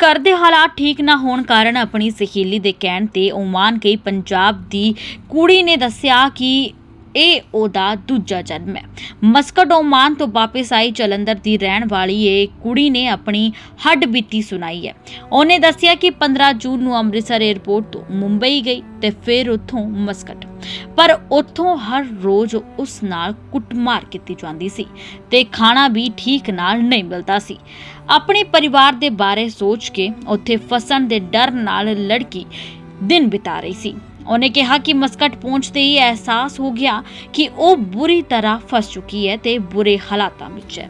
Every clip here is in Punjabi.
ਘਰ ਦੇ ਹਾਲਾਤ ਠੀਕ ਨਾ ਹੋਣ ਕਾਰਨ ਆਪਣੀ ਸਹੇਲੀ ਦੇ ਕਹਿਣ ਤੇ ਓਮਾਨ ਗਈ ਪੰਜਾਬ ਦੀ ਕੁੜੀ ਨੇ ਦੱਸਿਆ ਕਿ ਇਹ ਉਹਦਾ ਦੂਜਾ ਜਨਮ ਹੈ। ਮਸਕਟ ਓਮਾਨ ਤੋਂ ਵਾਪਸ ਆਈ ਜਲੰਧਰ ਦੀ ਰਹਿਣ ਵਾਲੀ ਇਹ ਕੁੜੀ ਨੇ ਆਪਣੀ ਹੱਡ ਬੀਤੀ ਸੁਣਾਈ ਹੈ। ਉਹਨੇ ਦੱਸਿਆ ਕਿ 15 ਜੂਨ ਨੂੰ ਅੰਮ੍ਰਿਤਸਰ 에ਅਰਪੋਰਟ ਤੋਂ ਮੁੰਬਈ ਗਈ ਤੇ ਫਿਰ ਉੱਥੋਂ ਮਸਕਟ। ਪਰ ਉੱਥੋਂ ਹਰ ਰੋਜ਼ ਉਸ ਨਾਲ ਕੁੱਟਮਾਰ ਕੀਤੀ ਜਾਂਦੀ ਸੀ ਤੇ ਖਾਣਾ ਵੀ ਠੀਕ ਨਾਲ ਨਹੀਂ ਮਿਲਦਾ ਸੀ। ਆਪਣੇ ਪਰਿਵਾਰ ਦੇ ਬਾਰੇ ਸੋਚ ਕੇ ਉੱਥੇ ਫਸਣ ਦੇ ਡਰ ਨਾਲ ਲੜਕੀ ਦਿਨ ਬਿਤਾ ਰਹੀ ਸੀ। ਉਹਨੇ ਕਿਹਾ ਕਿ ਮਸਕਟ ਪਹੁੰਚਦੇ ਹੀ ਅਹਿਸਾਸ ਹੋ ਗਿਆ ਕਿ ਉਹ ਬੁਰੀ ਤਰ੍ਹਾਂ ਫਸ ਚੁੱਕੀ ਹੈ ਤੇ ਬੁਰੇ ਹਾਲਾਤਾਂ ਵਿੱਚ ਹੈ।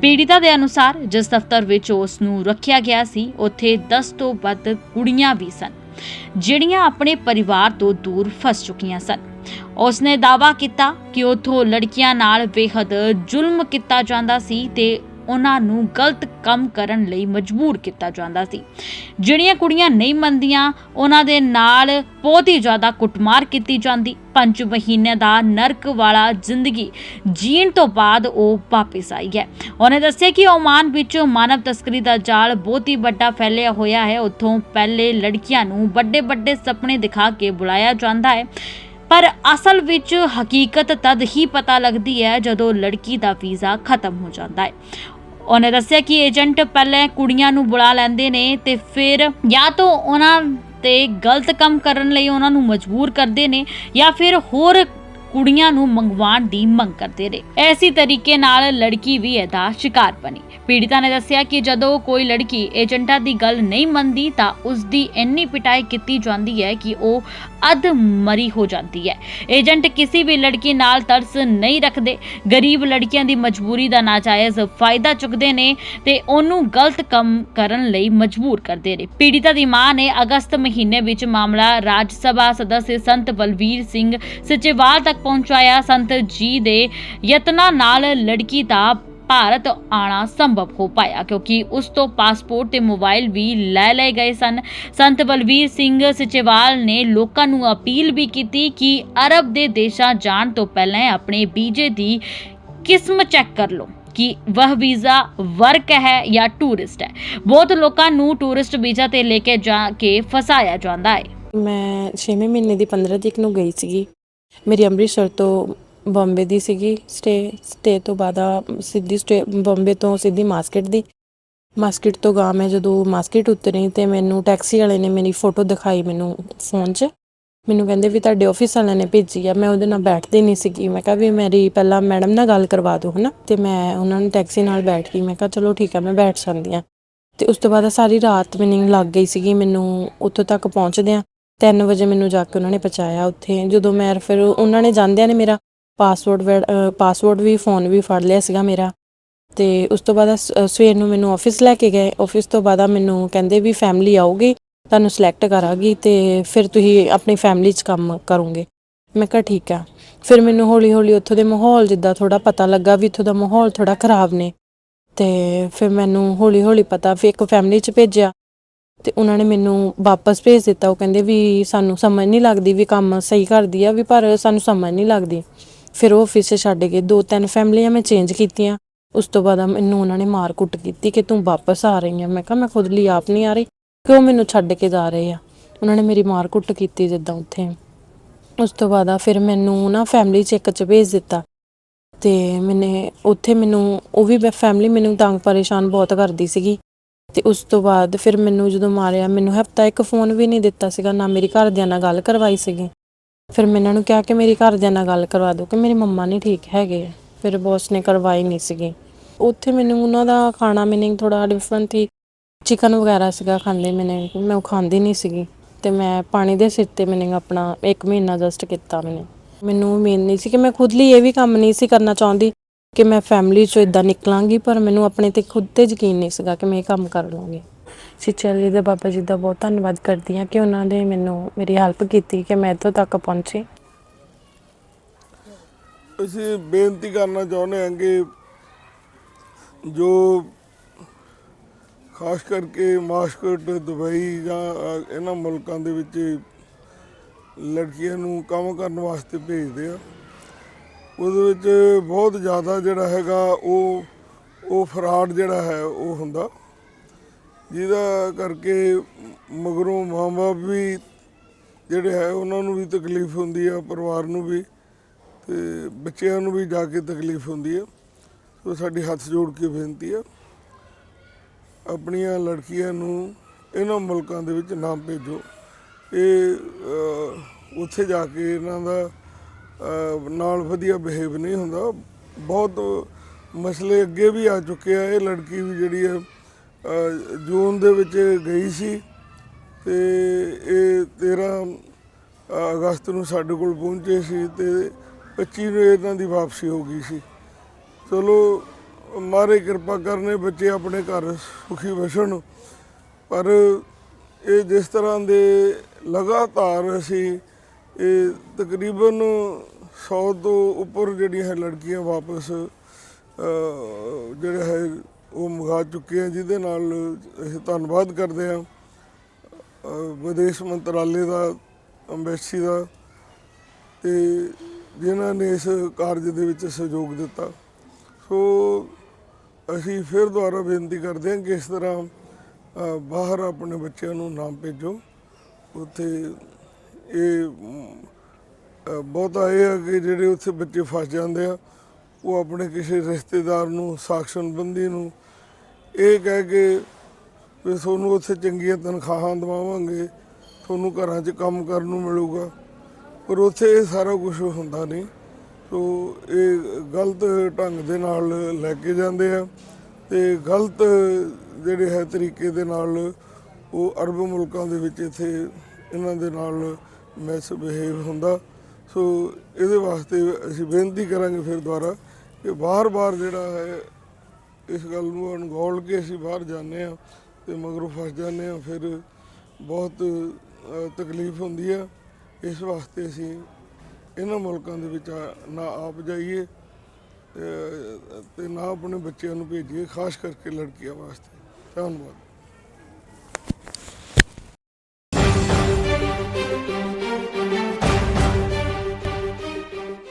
ਪੀੜਿਤਾ ਦੇ ਅਨੁਸਾਰ ਜਿਸ ਦਫ਼ਤਰ ਵਿੱਚ ਉਸ ਨੂੰ ਰੱਖਿਆ ਗਿਆ ਸੀ, ਉੱਥੇ 10 ਤੋਂ ਵੱਧ ਕੁੜੀਆਂ ਵੀ ਸਨ, ਜਿਹੜੀਆਂ ਆਪਣੇ ਪਰਿਵਾਰ ਤੋਂ ਦੂਰ ਫਸ ਚੁੱਕੀਆਂ ਸਨ। ਉਸਨੇ ਦਾਅਵਾ ਕੀਤਾ ਕਿ ਉਥੋਂ ਲੜਕੀਆਂ ਨਾਲ ਬੇਹੱਦ ਜ਼ੁਲਮ ਕੀਤਾ ਜਾਂਦਾ ਸੀ ਤੇ ਉਹਨਾਂ ਨੂੰ ਗਲਤ ਕੰਮ ਕਰਨ ਲਈ ਮਜਬੂਰ ਕੀਤਾ ਜਾਂਦਾ ਸੀ। ਜਿਹੜੀਆਂ ਕੁੜੀਆਂ ਨਹੀਂ ਮੰਨਦੀਆਂ, ਉਹਨਾਂ ਦੇ ਨਾਲ ਬਹੁਤ ਹੀ ਜ਼ਿਆਦਾ ਕੁੱਟਮਾਰ ਕੀਤੀ ਜਾਂਦੀ। ਪੰਜ ਮਹੀਨੇ ਦਾ ਨਰਕ ਵਾਲਾ ਜ਼ਿੰਦਗੀ ਜੀਣ ਤੋਂ ਬਾਅਦ ਉਹ ਵਾਪਸ ਆਈ ਹੈ। ਉਹਨੇ ਦੱਸਿਆ ਕਿ ਓਮਾਨ ਵਿੱਚ ਮਾਨਵ ਤਸਕਰੀ ਦਾ ਜਾਲ ਬਹੁਤ ਹੀ ਵੱਡਾ ਫੈਲਿਆ ਹੋਇਆ ਹੈ। ਉੱਥੋਂ ਪਹਿਲੇ ਲੜਕੀਆਂ ਨੂੰ ਵੱਡੇ ਵੱਡੇ ਸੁਪਨੇ ਦਿਖਾ ਕੇ ਬੁਲਾਇਆ ਜਾਂਦਾ ਹੈ। ਪਰ ਅਸਲ ਵਿੱਚ ਹਕੀਕਤ ਤਦ ਹੀ ਪਤਾ ਲੱਗਦੀ ਹੈ ਜਦੋਂ ਲੜਕੀ ਦਾ ਵੀਜ਼ਾ ਖਤਮ ਹੋ ਜਾਂਦਾ ਹੈ। ਉਹਨੇ ਦੱਸਿਆ ਕਿ ਏਜੰਟ ਪਹਿਲੇ ਕੁੜੀਆਂ ਨੂੰ ਬੁਲਾ ਲੈਂਦੇ ਨੇ ਤੇ ਫਿਰ ਜਾਂ ਤਾਂ ਉਹਨਾਂ ਤੇ ਗਲਤ ਕੰਮ ਕਰਨ ਲਈ ਉਹਨਾਂ ਨੂੰ ਮਜਬੂਰ ਕਰਦੇ ਨੇ ਜਾਂ ਫਿਰ ਹੋਰ ਕੁੜੀਆਂ ਨੂੰ ਮੰਗਵਾਉਣ ਦੀ ਮੰਗ ਕਰਦੇ ਨੇ। ਐਸੀ ਤਰੀਕੇ ਨਾਲ ਲੜਕੀ ਵੀ ਇਹਦਾ ਸ਼ਿਕਾਰ ਬਣੀ। ਪੀੜਿਤਾ ਨੇ ਦੱਸਿਆ ਕਿ ਜਦੋਂ ਕੋਈ ਲੜਕੀ ਏਜੰਟਾਂ ਦੀ ਗੱਲ ਨਹੀਂ ਮੰਨਦੀ ਤਾਂ ਉਸ ਦੀ ਇੰਨੀ ਪਿਟਾਈ ਕੀਤੀ ਜਾਂਦੀ ਹੈ ਕਿ ਉਹ ਅਧ ਮਰੀ ਹੋ ਜਾਂਦੀ ਹੈ। ਏਜੰਟ ਕਿਸੇ ਵੀ ਲੜਕੀ ਨਾਲ ਤਰਸ ਨਹੀਂ ਰੱਖਦੇ। ਗਰੀਬ ਲੜਕੀਆਂ ਦੀ ਮਜਬੂਰੀ ਦਾ ਨਾਜਾਇਜ਼ ਫਾਇਦਾ ਚੁੱਕਦੇ ਨੇ ਤੇ ਉਹਨੂੰ ਗਲਤ ਕੰਮ ਕਰਨ ਲਈ ਮਜਬੂਰ ਕਰਦੇ ਨੇ। ਪੀੜਿਤਾ ਦੀ ਮਾਂ ਨੇ ਅਗਸਤ ਮਹੀਨੇ ਵਿੱਚ ਮਾਮਲਾ ਰਾਜ ਸਭਾ ਸਦस्य ਸੰਤ ਬਲਵੀਰ ਸਿੰਘ ਸਚੇਵਾਲ ਤੱਕ ਪਹੁੰਚਾਇਆ। ਸੰਤ ਜੀ ਦੇ ਯਤਨਾਂ ਨਾਲ ਲੜਕੀ ਦਾ ਭਾਰਤ ਆਣਾ ਸੰਭਵ ਹੋ ਪਾਇਆ, ਕਿਉਂਕਿ ਉਸ ਤੋਂ ਪਾਸਪੋਰਟ ਤੇ ਮੋਬਾਈਲ ਵੀ ਲੈ ਲਏ ਗਏ ਸਨ। ਸੰਤ ਬਲਵੀਰ ਸਿੰਘ ਸਿਚੇਵਾਲ ਨੇ ਲੋਕਾਂ ਨੂੰ ਅਪੀਲ ਵੀ ਕੀਤੀ ਕਿ ਅਰਬ ਦੇ ਦੇਸ਼ਾਂ ਜਾਣ ਤੋਂ ਪਹਿਲਾਂ ਆਪਣੇ ਵੀਜ਼ੇ ਦੀ ਕਿਸਮ ਚੈੱਕ ਕਰ ਲਓ, ਕਿ ਵਹ ਵੀਜ਼ਾ ਵਰਕ ਹੈ ਜਾਂ ਟੂਰਿਸਟ ਹੈ। ਬਹੁਤ ਲੋਕਾਂ ਨੂੰ ਟੂਰਿਸਟ ਵੀਜ਼ਾ ਤੇ ਲੈ ਕੇ ਜਾ ਕੇ ਫਸਾਇਆ ਜਾਂਦਾ ਹੈ। ਮੈਂ 6ਵੇਂ ਮਹੀਨੇ ਦੀ 15 ਤਰੀਕ ਨੂੰ ਗਈ ਸੀਗੀ। ਮੇਰੀ ਅੰਮ੍ਰਿਤਸਰ ਤੋਂ ਬੰਬੇ ਦੀ ਸੀਗੀ ਸਟੇ ਸਟੇ ਤੋਂ ਬਾਅਦ ਆ, ਸਿੱਧੀ ਸਟੇ ਬੰਬੇ ਤੋਂ ਸਿੱਧੀ ਮਾਸਕਟ ਦੀ। ਮਾਸਕਟ ਤੋਂ ਗਾਂ ਮੈਂ ਜਦੋਂ ਮਾਸਕਟ ਉਤਰੀ ਤੇ ਮੈਨੂੰ ਟੈਕਸੀ ਵਾਲੇ ਨੇ ਮੇਰੀ ਫੋਟੋ ਦਿਖਾਈ ਮੈਨੂੰ ਫੋਨ 'ਚ। ਮੈਨੂੰ ਕਹਿੰਦੇ ਵੀ ਤੁਹਾਡੇ ਆਫਿਸ ਵਾਲਿਆਂ ਨੇ ਭੇਜੀ ਆ, ਮੈਂ ਉਹਦੇ ਨਾਲ ਬੈਠਦੀ ਨਹੀਂ ਸੀਗੀ। ਮੈਂ ਕਿਹਾ ਵੀ ਮੇਰੀ ਪਹਿਲਾਂ ਮੈਡਮ ਨਾਲ ਗੱਲ ਕਰਵਾ ਦਿਓ, ਹਨਾ? ਤੇ ਮੈਂ ਉਹਨਾਂ ਨੂੰ ਟੈਕਸੀ ਨਾਲ ਬੈਠ ਗਈ, ਮੈਂ ਕਿਹਾ ਚਲੋ ਠੀਕ ਆ, ਮੈਂ ਬੈਠ ਜਾਂਦੀ ਆ ਤੇ ਉਸ ਤੋਂ ਬਾਅਦ ਸਾਰੀ ਰਾਤ ਮੈਨੂੰ ਲੱਗ ਗਈ ਸੀਗੀ, ਮੈਨੂੰ ਉੱਥੋਂ ਤੱਕ ਪਹੁੰਚਦਿਆਂ। 3 ਵਜੇ ਮੈਨੂੰ ਜਾ ਕੇ ਉਹਨਾਂ ਨੇ ਪਹੁੰਚਾਇਆ ਉੱਥੇ। ਜਦੋਂ ਮੈਂ ਫਿਰ ਉਹਨਾਂ ਨੇ ਜਾਂਦਿਆਂ ਨੇ ਮੇਰਾ ਪਾਸਵਰਡ ਪਾਸਵਰਡ ਵੀ ਫੋਨ ਵੀ ਫੜ ਲਿਆ ਸੀਗਾ ਮੇਰਾ। ਤੇ ਉਸ ਤੋਂ ਬਾਅਦ ਸਵੇਰ ਨੂੰ ਮੈਨੂੰ ਆਫਿਸ ਲੈ ਕੇ ਗਏ। ਆਫਿਸ ਤੋਂ ਬਾਅਦ ਮੈਨੂੰ ਕਹਿੰਦੇ ਵੀ ਫੈਮਿਲੀ ਆਊਗੀ, ਤੁਹਾਨੂੰ ਸਿਲੈਕਟ ਕਰਾਂਗੀ ਤੇ ਫਿਰ ਤੁਸੀਂ ਆਪਣੀ ਫੈਮਿਲੀ 'ਚ ਕੰਮ ਕਰੋਗੇ। ਮੈਂ ਕਿਹਾ ਠੀਕ ਆ। ਫਿਰ ਮੈਨੂੰ ਹੌਲੀ ਹੌਲੀ ਉੱਥੋਂ ਦੇ ਮਾਹੌਲ ਜਿੱਦਾਂ ਥੋੜਾ ਪਤਾ ਲੱਗਾ ਵੀ ਇੱਥੋਂ ਦਾ ਮਾਹੌਲ ਥੋੜਾ ਖਰਾਬ ਨੇ। ਤੇ ਫਿਰ ਮੈਨੂੰ ਹੌਲੀ ਹੌਲੀ ਪਤਾ, ਫਿਰ ਇੱਕ ਫੈਮਿਲੀ 'ਚ ਭੇਜਿਆ। ਤੇ ਉਹਨਾਂ ਨੇ ਮੈਨੂੰ ਵਾਪਸ ਭੇਜ ਦਿੱਤਾ। ਉਹ ਕਹਿੰਦੇ ਵੀ ਸਾਨੂੰ ਸਮਝ ਨਹੀਂ ਲੱਗਦੀ ਵੀ ਕੰਮ ਸਹੀ ਕਰਦੀ ਆ ਵੀ ਪਰ ਸਾਨੂੰ ਸਮਝ ਨਹੀਂ ਲੱਗਦੀ। ਫਿਰ ਉਹ ਆਫਿਸ 'ਚ ਛੱਡ ਗਏ। ਦੋ ਤਿੰਨ ਫੈਮਲੀਆਂ ਮੈਂ ਚੇਂਜ ਕੀਤੀਆਂ। ਉਸ ਤੋਂ ਬਾਅਦ ਮੈਨੂੰ ਉਹਨਾਂ ਨੇ ਮਾਰ ਕੁੱਟ ਕੀਤੀ ਕਿ ਤੂੰ ਵਾਪਸ ਆ ਰਹੀ ਆ। ਮੈਂ ਕਿਹਾ, ਮੈਂ ਖੁਦ ਲਈ ਆਪ ਨਹੀਂ ਆ ਰਹੀ, ਕਿਉਂ ਮੈਨੂੰ ਛੱਡ ਕੇ ਜਾ ਰਹੇ ਆ? ਉਹਨਾਂ ਨੇ ਮੇਰੀ ਮਾਰ ਕੁੱਟ ਕੀਤੀ ਜਿੱਦਾਂ ਉੱਥੇ। ਉਸ ਤੋਂ ਬਾਅਦ ਫਿਰ ਮੈਨੂੰ ਨਾ ਫੈਮਿਲੀ ਚੈੱਕ 'ਚ ਭੇਜ ਦਿੱਤਾ। ਤੇ ਮੈਨੇ ਉੱਥੇ ਮੈਨੂੰ, ਉਹ ਵੀ ਫੈਮਿਲੀ ਮੈਨੂੰ ਤੰਗ ਪਰੇਸ਼ਾਨ ਬਹੁਤ ਕਰਦੀ ਸੀਗੀ। ਤੇ ਉਸ ਤੋਂ ਬਾਅਦ ਫਿਰ ਮੈਨੂੰ ਜਦੋਂ ਮਾਰਿਆ, ਮੈਨੂੰ ਹਫਤਾ ਇੱਕ ਫੋਨ ਵੀ ਨਹੀਂ ਦਿੱਤਾ ਸੀਗਾ, ਨਾ ਮੇਰੀ ਘਰਦਿਆਂ ਨਾਲ ਗੱਲ ਕਰਵਾਈ ਸੀਗੀ। ਫਿਰ ਮੈਂ ਇਹਨਾਂ ਨੂੰ ਕਿਹਾ ਕਿ ਮੇਰੀ ਘਰਦਿਆਂ ਨਾਲ ਗੱਲ ਕਰਵਾ ਦਿਓ ਕਿ ਮੇਰੀ ਮੰਮਾ ਨਹੀਂ ਠੀਕ ਹੈਗੇ। ਫਿਰ ਬੌਸ ਨੇ ਕਰਵਾਈ ਨਹੀਂ ਸੀਗੀ। ਉੱਥੇ ਮੈਨੂੰ ਉਹਨਾਂ ਦਾ ਖਾਣਾ ਮੀਨਿੰਗ ਥੋੜਾ ਡਿਫਰੈਂਟ ਸੀ ਚਿਕਨ ਵਗੈਰਾ ਸੀਗਾ ਖਾਂਦੇ ਮੈਨੇ, ਮੈਂ ਉਹ ਖਾਂਦੀ ਨਹੀਂ ਸੀਗੀ। ਤੇ ਮੈਂ ਪਾਣੀ ਦੇ ਸਿਰ ਤੇ ਮੈਨੇ ਆਪਣਾ 1 ਮਹੀਨਾ ਜਸਟ ਕੀਤਾ ਮੈਨੇ। ਮੈਨੂੰ ਉਮੀਦ ਨਹੀਂ ਸੀ ਕਿ ਮੈਂ ਖੁਦ ਲਈ ਇਹ ਵੀ ਕੰਮ ਨਹੀਂ ਸੀ ਕਰਨਾ ਚਾਹੁੰਦੀ ਕਿ ਮੈਂ ਫੈਮਿਲੀ ਚੋਂ ਇਦਾਂ ਨਿਕਲਾਂਗੀ, ਪਰ ਮੈਨੂੰ ਆਪਣੇ ਤੇ ਖੁਦ ਤੇ ਯਕੀਨ ਨਹੀਂ ਸੀਗਾ ਕਿ ਮੈਂ ਇਹ ਕੰਮ ਕਰ ਲਵਾਂਗੀ। ਸਿੱਚਲ ਜੀ ਦੇ ਬਾਬਾ ਜੀ ਦਾ ਬਹੁਤ ਧੰਨਵਾਦ ਕਰਦੀ ਹਾਂ ਕਿ ਉਹਨਾਂ ਨੇ ਮੈਨੂੰ ਮੇਰੀ ਹੈਲਪ ਕੀਤੀ ਕਿ ਮੈਂ ਇੱਥੋਂ ਤੱਕ ਪਹੁੰਚੀ। ਅਸੀਂ ਬੇਨਤੀ ਕਰਨਾ ਚਾਹੁੰਦੇ ਹਾਂ ਕਿ ਜੋ ਖਾਸ ਕਰਕੇ ਮਾਸਕਟ, ਦੁਬਈ ਜਾਂ ਇਹਨਾਂ ਮੁਲਕਾਂ ਦੇ ਵਿੱਚ ਲੜਕੀਆਂ ਨੂੰ ਕੰਮ ਕਰਨ ਵਾਸਤੇ ਭੇਜਦੇ ਆ, ਉਹਦੇ ਵਿੱਚ ਬਹੁਤ ਜ਼ਿਆਦਾ ਜਿਹੜਾ ਹੈਗਾ ਉਹ ਉਹ ਫਰਾਡ ਜਿਹੜਾ ਹੈ, ਉਹ ਹੁੰਦਾ। ਜਿਹਦਾ ਕਰਕੇ ਮਗਰੋਂ ਮਾਂ-ਬਾਪ ਵੀ ਜਿਹੜੇ ਹੈ, ਉਹਨਾਂ ਨੂੰ ਵੀ ਤਕਲੀਫ ਹੁੰਦੀ ਆ, ਪਰਿਵਾਰ ਨੂੰ ਵੀ ਤੇ ਬੱਚਿਆਂ ਨੂੰ ਵੀ ਜਾ ਕੇ ਤਕਲੀਫ ਹੁੰਦੀ ਆ। ਸੋ ਸਾਡੀ ਹੱਥ ਜੋੜ ਕੇ ਬੇਨਤੀ ਆ, ਆਪਣੀਆਂ ਲੜਕੀਆਂ ਨੂੰ ਇਹਨਾਂ ਮੁਲਕਾਂ ਦੇ ਵਿੱਚ ਨਾ ਭੇਜੋ। ਇਹ ਉੱਥੇ ਜਾ ਕੇ ਇਹਨਾਂ ਦਾ ਨਾਲ ਵਧੀਆ ਬਿਹੇਵ ਨਹੀਂ ਹੁੰਦਾ। ਬਹੁਤ ਮਸਲੇ ਅੱਗੇ ਵੀ ਆ ਚੁੱਕੇ ਆ। ਇਹ ਲੜਕੀ ਵੀ ਜਿਹੜੀ ਹੈ ਜੂਨ ਦੇ ਵਿੱਚ ਗਈ ਸੀ ਤੇ ਇਹ 13 ਅਗਸਤ ਨੂੰ ਸਾਡੇ ਕੋਲ ਪਹੁੰਚੇ ਸੀ ਤੇ 25 ਨੂੰ ਇਹਨਾਂ ਦੀ ਵਾਪਸੀ ਹੋ ਗਈ ਸੀ। ਚਲੋ ਮਾਰੇ ਕਿਰਪਾ ਕਰਨੇ ਬੱਚੇ ਆਪਣੇ ਘਰ ਸੁਖੀ ਵਸਣ ਪਰ ਇਹ ਜਿਸ ਤਰ੍ਹਾਂ ਦੇ ਲਗਾਤਾਰ ਅਸੀਂ ਇਹ ਤਕਰੀਬਨ 100 ਤੋਂ ਉੱਪਰ ਜਿਹੜੀਆਂ ਹੈ ਲੜਕੀਆਂ ਵਾਪਸ ਅਹ, ਜਿਹੜਾ ਹੈ ਉਹ ਮੰਗਾ ਚੁੱਕੇ ਆ, ਜਿਹਦੇ ਨਾਲ ਅਸੀਂ ਧੰਨਵਾਦ ਕਰਦੇ ਹਾਂ ਵਿਦੇਸ਼ ਮੰਤਰਾਲੇ ਦਾ ਅੰਬੈਸੀ ਦਾ, ਤੇ ਜਿਨ੍ਹਾਂ ਨੇ ਇਸ ਕਾਰਜ ਦੇ ਵਿੱਚ ਸਹਿਯੋਗ ਦਿੱਤਾ। ਸੋ ਅਸੀਂ ਫਿਰ ਦੁਬਾਰਾ ਬੇਨਤੀ ਕਰਦੇ ਹਾਂ ਕਿ ਇਸ ਤਰ੍ਹਾਂ ਬਾਹਰ ਆਪਣੇ ਬੱਚਿਆਂ ਨੂੰ ਨਾਮ ਭੇਜੋ। ਉੱਥੇ ਇਹ ਬਹੁਤਾ ਇਹ ਹੈ ਕਿ ਜਿਹੜੇ ਉੱਥੇ ਬੱਚੇ ਫਸ ਜਾਂਦੇ ਆ, ਉਹ ਆਪਣੇ ਕਿਸੇ ਰਿਸ਼ਤੇਦਾਰ ਨੂੰ ਸਾਖ ਸੰਬੰਧੀ ਨੂੰ ਇਹ ਕਹਿ ਕੇ ਵੀ ਤੁਹਾਨੂੰ ਉੱਥੇ ਚੰਗੀਆਂ ਤਨਖਾਹਾਂ ਦਵਾਵਾਂਗੇ, ਤੁਹਾਨੂੰ ਘਰਾਂ 'ਚ ਕੰਮ ਕਰਨ ਨੂੰ ਮਿਲੂਗਾ। ਪਰ ਉੱਥੇ ਇਹ ਸਾਰਾ ਕੁਝ ਹੁੰਦਾ ਨਹੀਂ। ਸੋ ਇਹ ਗਲਤ ਢੰਗ ਦੇ ਨਾਲ ਲੈ ਕੇ ਜਾਂਦੇ ਆ ਤੇ ਗਲਤ ਜਿਹੜੇ ਹੈ ਤਰੀਕੇ ਦੇ ਨਾਲ ਉਹ ਅਰਬ ਮੁਲਕਾਂ ਦੇ ਵਿੱਚ ਇੱਥੇ ਇਹਨਾਂ ਦੇ ਨਾਲ ਮੈਸ ਬਿਹੇਵ ਹੁੰਦਾ। ਸੋ ਇਹਦੇ ਵਾਸਤੇ ਅਸੀਂ ਬੇਨਤੀ ਕਰਾਂਗੇ ਫਿਰ ਦੁਬਾਰਾ ਕਿ ਬਾਰ-ਬਾਰ ਜਿਹੜਾ ਹੈ ਇਸ ਗੱਲ ਨੂੰ ਅਣਗੌਲ ਕੇ ਅਸੀਂ ਬਾਹਰ ਜਾਂਦੇ ਆ ਤੇ ਮਗਰੋਂ ਫਸ ਜਾਂਦੇ ਆ ਫਿਰ ਬਹੁਤ ਤਕਲੀਫ ਹੁੰਦੀ ਆ। ਇਸ ਵਾਸਤੇ ਅਸੀਂ ਇਹਨਾਂ ਮੁਲਕਾਂ ਦੇ ਵਿੱਚ ਨਾ ਆਪ ਜਾਈਏ ਤੇ- ਤੇ ਨਾ ਆਪਣੇ ਬੱਚਿਆਂ ਨੂੰ ਭੇਜੀਏ, ਖਾਸ ਕਰਕੇ ਲੜਕੀਆਂ ਵਾਸਤੇ। ਧੰਨਵਾਦ।